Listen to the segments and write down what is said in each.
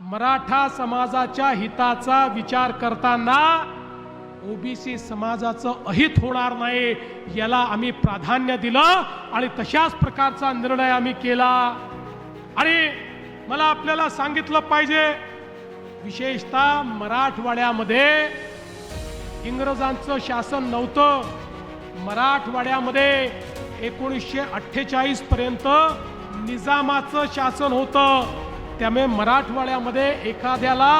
मराठा समाजाच्या हिताचा विचार करताना ओबीसी समाजाचं अहित होणार नाही याला आम्ही प्राधान्य दिलं आणि तशाच प्रकारचा निर्णय आम्ही केला. आणि मला आपल्याला सांगितलं पाहिजे विशेषतः मराठवाड्यामध्ये इंग्रजांचं शासन नव्हतं. मराठवाड्यामध्ये एकोणीसशे अठ्ठेचाळीसपर्यंत निजामाचं शासन होतं. त्यामुळे मराठवाड्यामध्ये एखाद्याला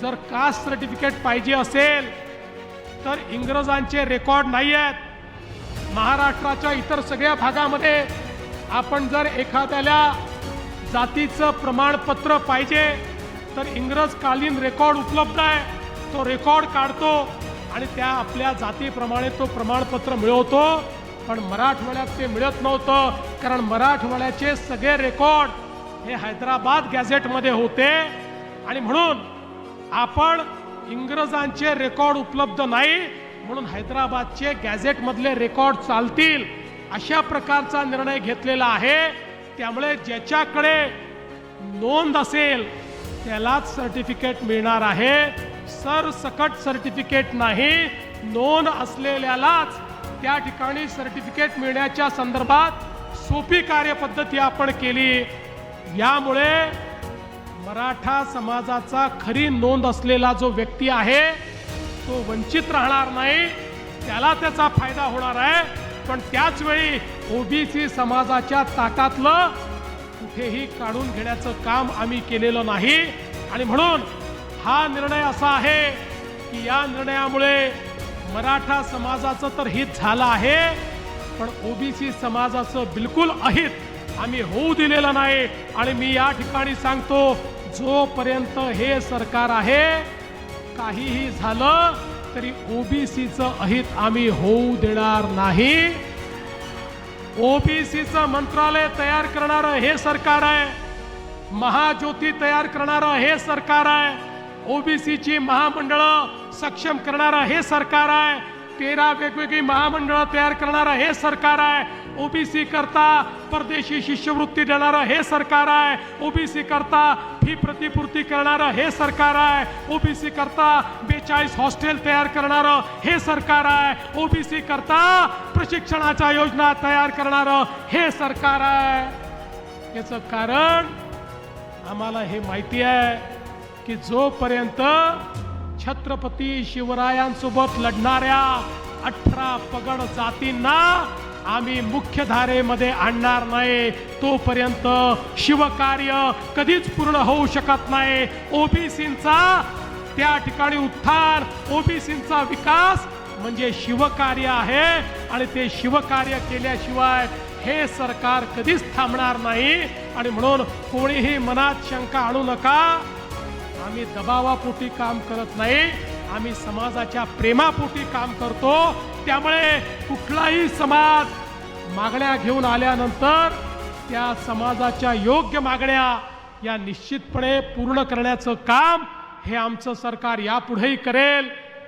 जर कास्ट सर्टिफिकेट पाहिजे असेल तर इंग्रजांचे रेकॉर्ड नाही आहेत. महाराष्ट्राच्या इतर सगळ्या भागामध्ये आपण जर एखाद्याला जातीचं प्रमाणपत्र पाहिजे तर इंग्रजकालीन रेकॉर्ड उपलब्ध आहे. तो रेकॉर्ड काढतो आणि त्या आपल्या जातीप्रमाणे तो प्रमाणपत्र मिळवतो. पण मराठवाड्यात ते मिळत नव्हतं कारण मराठवाड्याचे सगळे रेकॉर्ड हे हैदराबाद गॅझेटमध्ये होते. आणि म्हणून आपण इंग्रजांचे रेकॉर्ड उपलब्ध नाही म्हणून हैदराबादचे गॅझेटमधले रेकॉर्ड चालतील अशा प्रकारचा निर्णय घेतलेला आहे. त्यामुळे ज्याच्याकडे नोंद असेल त्यालाच सर्टिफिकेट मिळणार आहे. सरसकट सर्टिफिकेट नाही नोंद असलेल्यालाच त्या ठिकाणी सर्टिफिकेट मिळण्याच्या संदर्भात सोपी कार्यपद्धती आपण केली. यामुळे मराठा समाजाचा खरी नोंद असलेला जो व्यक्ती आहे तो वंचित राहणार नाही. त्याला त्याचा फायदा होणार आहे. पण त्याचवेळी ओबीसी समाजाच्या ताटातलं कुठेही काढून घेण्याचं काम आम्ही केलेलं नाही. आणि म्हणून हा निर्णय असा आहे की या निर्णयामुळे मराठा समाजाचं तर हित झालं आहे पण ओबीसी समाजाचं बिलकुल अहित आम्ही होऊ दिलेलं नाही आणि मी या ठिकाणी सांगतो जोपर्यंत हे सरकार आहे काहीही झालं तरी ओबीसीचं अहित आम्ही होऊ देणार नाही. ओबीसीचं मंत्रालय तयार करणारं हे सरकार आहे. महाज्योती तयार करणारं हे सरकार आहे. ओबीसीची महामंडळं सक्षम करणारं हे सरकार आहे. तेरा वेगवेगळी महामंडळं तयार करणारं हे सरकार आहे. ओबीसी करता परदेशी शिष्यवृत्ती देणारं हे सरकार आहे. ओबीसी करता फी प्रतिपूर्ती करणारं हे सरकार आहे. ओबीसी करता बेचाळीस हॉस्टेल तयार करणारं हे सरकार आहे. ओबीसी करता प्रशिक्षणाच्या योजना तयार करणारं हे सरकार आहे. याचं कारण आम्हाला हे माहिती आहे की जोपर्यंत छत्रपती शिवरायांसोबत लढणाऱ्या अठरा पगड जातींना आम्ही मुख्य धारेमध्ये आणणार नाही. तोपर्यंत शिवकार्य कधीच पूर्ण होऊ शकत नाही. ओबीसींचा त्या ठिकाणी उत्थान ओबीसींचा विकास म्हणजे शिवकार्य आहे आणि ते शिवकार्य केल्याशिवाय हे सरकार कधीच थांबणार नाही. आणि म्हणून कोणीही मनात शंका आणू नका. आम्ही दबावापोटी काम करत नाही. आम्ही समाजाच्या प्रेमापोटी काम करतो. त्यामुळे कुठलाही समाज मागण्या घेऊन आल्यानंतर त्या समाजाच्या योग्य मागण्या या निश्चितपणे पूर्ण करण्याचं काम हे आमचं सरकार यापुढेही करेल.